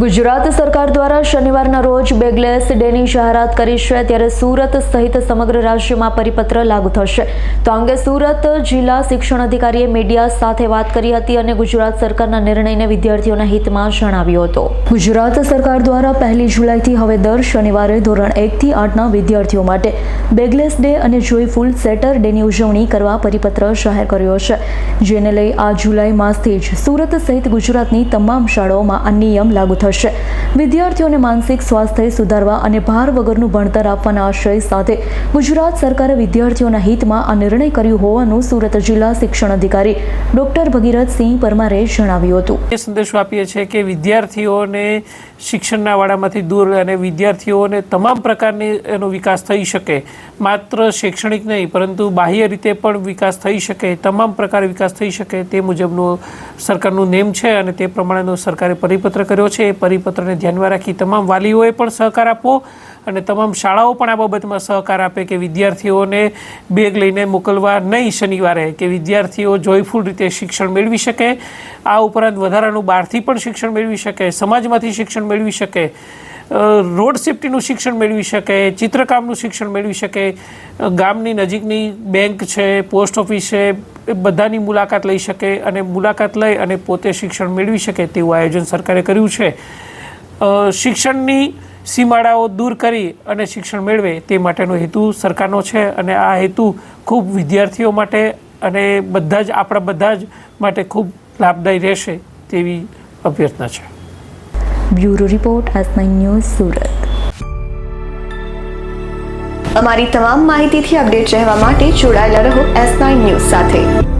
ગુજરાત સરકાર દ્વારા શનિવારના રોજ બેગલેસ ડેની જાહેરાત કરી છે, ત્યારે સુરત સહિત સમગ્ર રાજ્યમાં પરિપત્ર લાગુ થશે. તો અંગે સુરત જિલ્લા શિક્ષણ અધિકારીએ મીડિયા સાથે વાત કરી હતી અને ગુજરાત સરકારના નિર્ણયને વિદ્યાર્થીઓના હિતમાં જણાવ્યો હતો. ગુજરાત સરકાર દ્વારા પહેલી જુલાઈથી હવે દર શનિવારે ધોરણ એકથી આઠના વિદ્યાર્થીઓ માટે બેગલેસ ડે અને જોયફુલ સેટર ડેની ઉજવણી કરવા પરિપત્ર જાહેર કર્યો છે. જેને લઈ આ જુલાઈ માસથી જ સુરત સહિત ગુજરાતની તમામ શાળાઓમાં આ નિયમ લાગુ થશે. 不是。વિદ્યાર્થીઓને માનસિક સ્વાસ્થ્ય સુધારવા અને ભાર વગરનું ભણતર આપવાના આશય સાથે ગુજરાત સરકારે વિદ્યાર્થીઓના હિતમાં આ નિર્ણય કર્યો હોવાનું સુરત જિલ્લા શિક્ષણ અધિકારી ડોક્ટર ભગીરથસિંહ પરમારે જણાવ્યું હતું. એ સંદેશો આપીએ છીએ કે વિદ્યાર્થીઓને શિક્ષણના વાડામાંથી દૂર અને વિદ્યાર્થીઓને તમામ પ્રકારની એનો વિકાસ થઈ શકે. માત્ર શૈક્ષણિક નહીં, પરંતુ બાહ્ય રીતે પણ વિકાસ થઈ શકે, તમામ પ્રકારે વિકાસ થઈ શકે તે મુજબનું સરકારનું નેમ છે અને તે પ્રમાણેનો સરકારે પરિપત્ર કર્યો છે. એ પરિપત્રને ધ્યાનમાં રાખી તમામ વાલીઓએ પણ સહકાર આપવો અને તમામ શાળાઓ પણ આ બાબતમાં સહકાર આપે કે વિદ્યાર્થીઓને બેગ લઈને મોકલવા નહીં શનિવારે, કે વિદ્યાર્થીઓ જોયફુલ રીતે શિક્ષણ મેળવી શકે. આ ઉપરાંત વધારાનું બહારથી પણ શિક્ષણ મેળવી શકે, સમાજમાંથી શિક્ષણ મેળવી શકે રોડ સેફ્ટીનું શિક્ષણ મેળવી શકે, ચિત્રકામનું શિક્ષણ મેળવી શકે. ગામની નજીકની બેંક છે, પોસ્ટ ઓફિસ છે, એ બધાની મુલાકાત લઈ શકે અને મુલાકાત લઈ અને પોતે શિક્ષણ મેળવી શકે તેવું આયોજન સરકારે કર્યું છે. શિક્ષણની સીમાડાઓ દૂર કરી અને શિક્ષણ મેળવે તે માટેનો હેતુ સરકારનો છે અને આ હેતુ ખૂબ વિદ્યાર્થીઓ માટે અને બધા જ, આપણા બધા જ માટે ખૂબ લાભદાયી રહેશે તેવી અભ્યર્થના છે. Bureau report nine news Surat. અમારી તમામ માહિતીથી અપડેટ રહેવા માટે જોડાયેલા રહો એસ નાઇન ન્યૂઝ સાથે.